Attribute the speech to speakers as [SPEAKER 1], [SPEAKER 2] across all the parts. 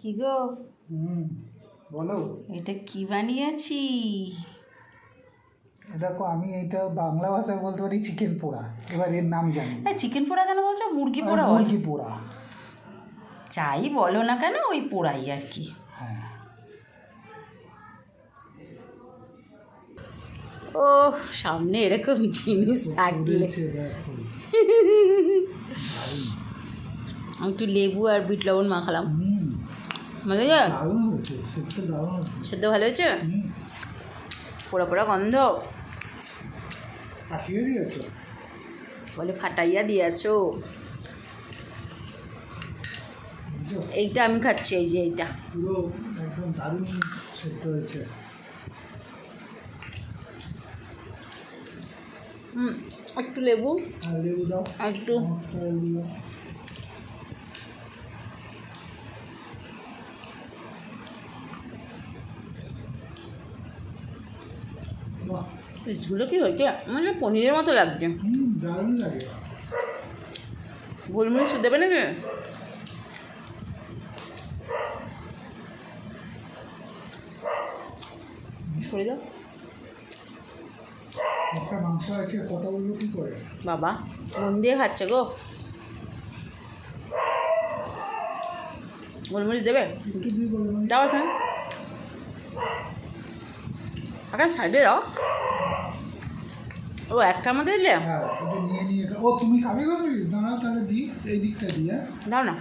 [SPEAKER 1] কি গো?
[SPEAKER 2] হুম বলো।
[SPEAKER 1] এটা কি বানিয়েছি?
[SPEAKER 2] দেখো আমি এইটা বাংলা ভাষায় বলতে পারি চিকেন পোড়া। এবার এর নাম জানি। না।
[SPEAKER 1] চিকেন পোড়া কেন বলছো? মুরগি পোড়া
[SPEAKER 2] মুরগি পোড়া।
[SPEAKER 1] চাই বলো না কেন ওই পোড়াই আর কি।
[SPEAKER 2] হ্যাঁ।
[SPEAKER 1] ও সামনে এরকম জিনিস থাকলে। একটু লেবু আর বিট লবণ মাখালাম।
[SPEAKER 2] দারুণ হয়েছে
[SPEAKER 1] সেদ্ধ ভালো হয়েছে? পোড়া পোড়া গন্ধ। বলে ফাটাইয়া দিয়েছ। এইটা আমি খাচ্ছি এই যে এইটা।
[SPEAKER 2] পুরো একদম দারুণ সেদ্ধ হয়েছে।
[SPEAKER 1] হুম একটু লেবু।
[SPEAKER 2] আর লেবু দাও।
[SPEAKER 1] একটু
[SPEAKER 2] একটা লেবু দাও বাহ
[SPEAKER 1] পিসগুলো কি হয়েছে? মানে পনিরের মতো লাগছে। গোলমরিচ দেবে নাকি? সরে দাও।
[SPEAKER 2] মাংস কথা বলব কি করে?
[SPEAKER 1] বাবা মন দিয়ে খাচ্ছে গো। গোলমরিচ দেবে? দাও এখানে। এখন সাইডে দাও ও একটা মধ্যে দিলে
[SPEAKER 2] হ্যাঁ ওটা নিয়ে নিয়ে ও তুমি খাবে প্লিজ দাঁড়াও তাহলে দিই। এই দিকটা দিই হ্যাঁ?
[SPEAKER 1] দাও না।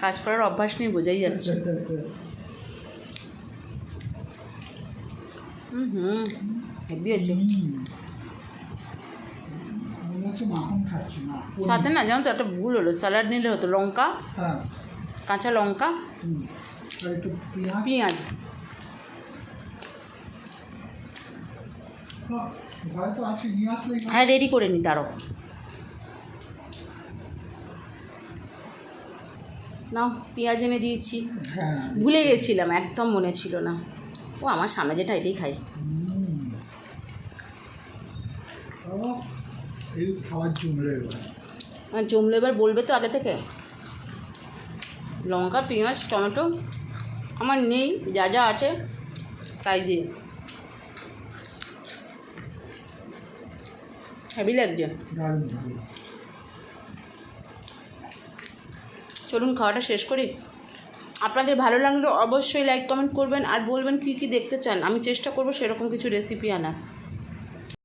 [SPEAKER 1] কাজ করার অভ্যাস নেই বোঝাই যাচ্ছে। হুম হুম হেভি হয়েছে।
[SPEAKER 2] হুম। মাখন খাচ্ছি না
[SPEAKER 1] সাথে না জানো তো একটা ভুল হলো। স্যালাড নিলে হতো লঙ্কা
[SPEAKER 2] হ্যাঁ।
[SPEAKER 1] কাঁচা লঙ্কা
[SPEAKER 2] হুম। আর একটু পেঁয়াজ।
[SPEAKER 1] পেঁয়াজ।
[SPEAKER 2] হ্যাঁ, ঘরে তো আছে নিয়ে আসলেই হ্যাঁ
[SPEAKER 1] রেডি করে নি তারও নাও পেঁয়াজ এনে দিয়েছি।
[SPEAKER 2] হ্যাঁ।
[SPEAKER 1] ভুলে গেছিলাম একদম মনে ছিল না। ও আমার সামনে যেটা এটাই খাই।
[SPEAKER 2] ও, খাবার জমলো এবার।
[SPEAKER 1] আর জমলো এবার বলবে তো আগে থেকে। লঙ্কা পেঁয়াজ টমেটো। আমার নেই, যা যা আছে, তাই দিয়ে। হ্যাভি লাগছে? চলুন খাওয়াটা শেষ করি। আপনাদের ভালো লাগলে অবশ্যই লাইক কমেন্ট করবেন আর বলবেন কি কি দেখতে চান। আমি চেষ্টা করব সেরকম কিছু রেসিপি আনার।